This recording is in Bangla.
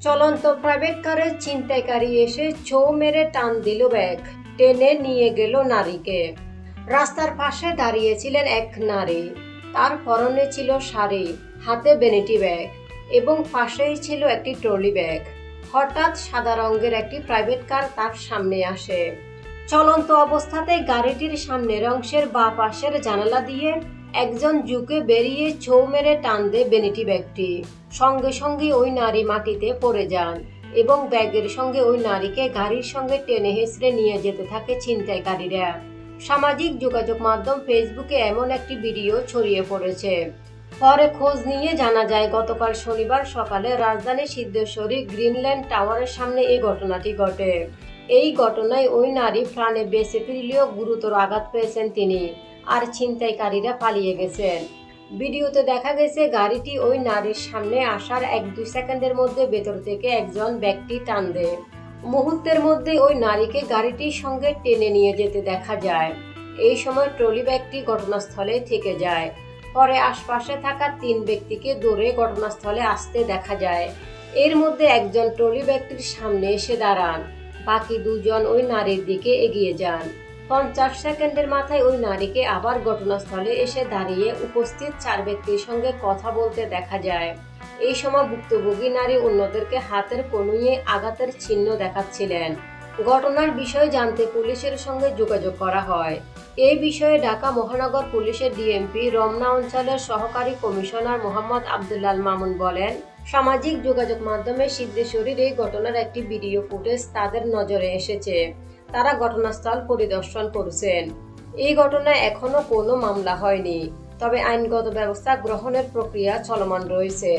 চলন্ত প্রাইভেট কারের ছিনতাইকারী এসে ছৌ মেরে টান দিল ব্যাগ। টেনে নিয়ে গেল নারীকে। রাস্তার পাশে দাঁড়িয়েছিলেন এক নারী। তার পরনে ছিল শাড়ি, হাতে বেনেটি ব্যাগ এবং পাশেই ছিল একটি ট্রলি ব্যাগ। হঠাৎ সাদা রঙের একটি প্রাইভেট কার তার সামনে আসে। চলন্ত অবস্থাতেই গাড়িটির সামনের অংশের বা পাশের জানালা দিয়ে একজন ঝুঁকে বেরিয়ে ছৌ মেরে টান দেয় বেনিটি ব্যাগটি। সঙ্গে সঙ্গে ওই নারী মাটিতে পড়ে যান এবং ব্যাগের সঙ্গে ওই নারীকে গাড়ির সঙ্গে টেনে হেসড়ে নিয়ে যেতে থাকে ছিনতাইকারীরা। সামাজিক যোগাযোগ মাধ্যম ফেসবুকে এমন একটি ভিডিও ছড়িয়ে পড়েছে। পরে খোঁজ নিয়ে জানা যায়, গতকাল শনিবার সকালে রাজধানী সিদ্ধেশ্বরী গ্রিনল্যান্ড টাওয়ারের সামনে এই ঘটনাটি ঘটে। এই ঘটনায় ওই নারী প্রাণে বেঁচে ফিরলেও গুরুতর আঘাত পেয়েছেন তিনি। আর ছিনতাইকারীরা পালিয়ে গেছেন। ভিডিওতে দেখা গেছে, গাড়িটি ওই নারীর সামনে আসার এক দুই সেকেন্ডের মধ্যে ভেতর থেকে একজন ব্যক্তি টান দেয় মুহূর্তের মধ্যে ওই নারীকে গাড়িটির সঙ্গে টেনে নিয়ে যেতে দেখা যায়। এই সময় ট্রলি ব্যাগটি ঘটনাস্থলে থেকে যায়। পরে আশপাশে থাকা তিন ব্যক্তিকে দৌড়ে ঘটনাস্থলে আসতে দেখা যায়। এর মধ্যে একজন ট্রলি ব্যক্তির সামনে এসে দাঁড়ান। বাকি দুজন ওই নারীর দিকে এগিয়ে যান। পঞ্চাশ সেকেন্ডের মাথায় ওই নারীকে আবার ঘটনাস্থলে এসে দাঁড়িয়ে উপস্থিত চার ব্যক্তির সঙ্গে কথা বলতে দেখা যায়। এই সময় ভুক্তভোগী নারী অন্যদেরকে হাতের কনুইয়ে আঘাতের চিহ্ন দেখাচ্ছিলেন। ঘটনার বিষয়ে জানতে পুলিশের সঙ্গে যোগাযোগ করা হয়। এই বিষয়ে ঢাকা মহানগর পুলিশের ডিএমপি রমনা অঞ্চলের সহকারী কমিশনার মোহাম্মদ আবদুল্লাল মামুন বলেন, সামাজিক যোগাযোগ মাধ্যমে সিদ্ধেশ্বরীর এই ঘটনার একটি ভিডিও ফুটেজ তাদের নজরে এসেছে। তারা ঘটনাস্থল পরিদর্শন করেছেন। এই ঘটনায় এখনও কোনো মামলা হয়নি, তবে আইনগত ব্যবস্থা গ্রহণের প্রক্রিয়া চলমান রয়েছে।